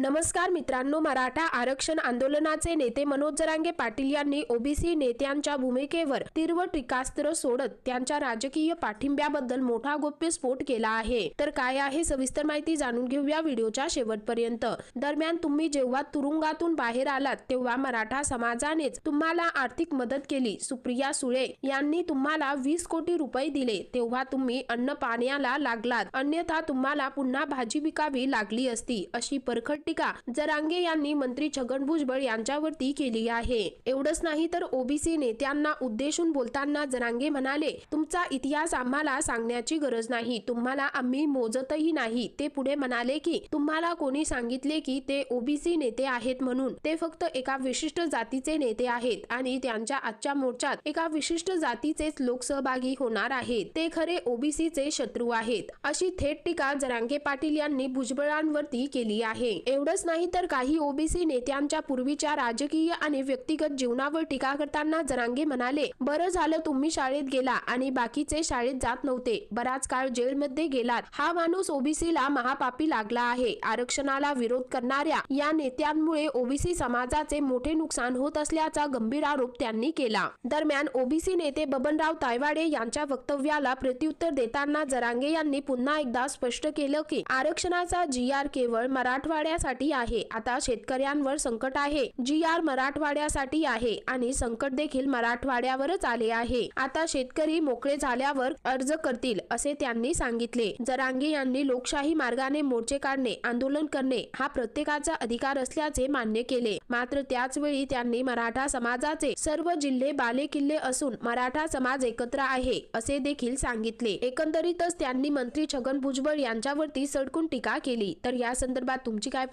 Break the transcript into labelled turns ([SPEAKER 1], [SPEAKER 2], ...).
[SPEAKER 1] नमस्कार मित्रांनो मराठा आरक्षण आंदोलनाचे नेते मनोज जरांगे पाटील यांनी ओबीसी नेत्यांच्या भूमिकेवर तीव्र टीकास्त्र सोडत त्यांच्या राजकीय पाठिंब्याबद्दल मोठा गोप्यस्फोट केला आहे. तर काय आहे सविस्तर माहिती जाणून घेऊया व्हिडिओच्या शेवटपर्यंत. दरम्यान तुम्ही जेव्हा तुरुंगातून बाहेर आलात तेव्हा मराठा समाजानेच तुम्हाला आर्थिक मदत केली. सुप्रिया सुळे यांनी तुम्हाला वीस कोटी रुपये दिले. तेव्हा तुम्ही अन्न पाण्याला लागलात. अन्यथा तुम्हाला पुन्हा भाजी विकावी लागली असती अशी परखट टीका जरांगे यांनी मंत्री छगन भुजबळ यांच्यावरती केली आहे. एवढंच नाही तर ओबीसी नेत्यांना उद्देशून बोलताना जरांगे म्हणाले तुमचा इतिहास आम्हाला सांगण्याची गरज नाही. तुम्हाला आम्ही मोजतही नाही. ते पुढे म्हणाले की तुम्हाला कोणी सांगितले की ते ओबीसी नेते आहेत म्हणून. ते फक्त एका विशिष्ट जातीचे नेते आहेत आणि त्यांच्या आजच्या मोर्चात एका विशिष्ट जातीचेच लोक सहभागी होणार आहेत. ते खरे ओबीसीचे शत्रू आहेत. अशी थेट टीका जरांगे पाटील यांनी भुजबळांवरती केली आहे. एवढंच नाही तर काही ओबीसी नेत्यांच्या पूर्वीच्या राजकीय आणि व्यक्तिगत जीवनावर टीका करताना जरांगे म्हणाले बरं झालं तुम्ही शाळेत गेला आणि बाकीचे शाळेत जात नव्हते. बराच काळ जेलमध्ये गेलात. हा माणूस ओबीसीला महापापी लागला आहे. आरक्षणाला विरोध करणाऱ्या या नेत्यांमुळे ओबीसी समाजाचे मोठे नुकसान होत असल्याचा गंभीर आरोप त्यांनी केला. दरम्यान ओबीसी नेते बबनराव तायवाडे यांच्या वक्तव्याला प्रत्युत्तर देताना जरांगे यांनी पुन्हा एकदा स्पष्ट केलं की आरक्षणाचा जी आर केवळ मराठवाड्यासाठी आहे. आता शेतकऱ्यांवर संकट आहे. जी आर मराठवाड्यासाठी आहे आणि संकट देखील मराठवाड्यावरच आले आहे. आता शेतकरी मोकळे झाल्यावर अर्ज करतील असे त्यांनी सांगितले. जरांगे यांनी लोकशाही मार्गाने मोर्चे काढणे आंदोलन करणे हा प्रत्येकाचा अधिकार असल्याचे मान्य केले. मात्र त्याचवेळी त्यांनी मराठा समाजाचे सर्व जिल्हे बालेकिल्ले असून मराठा समाज एकत्र आहे असे देखील सांगितले. एकंदरीतच त्यांनी मंत्री छगन भुजबळ यांच्यावरती सडकून टीका केली. तर या संदर्भात तुमची काय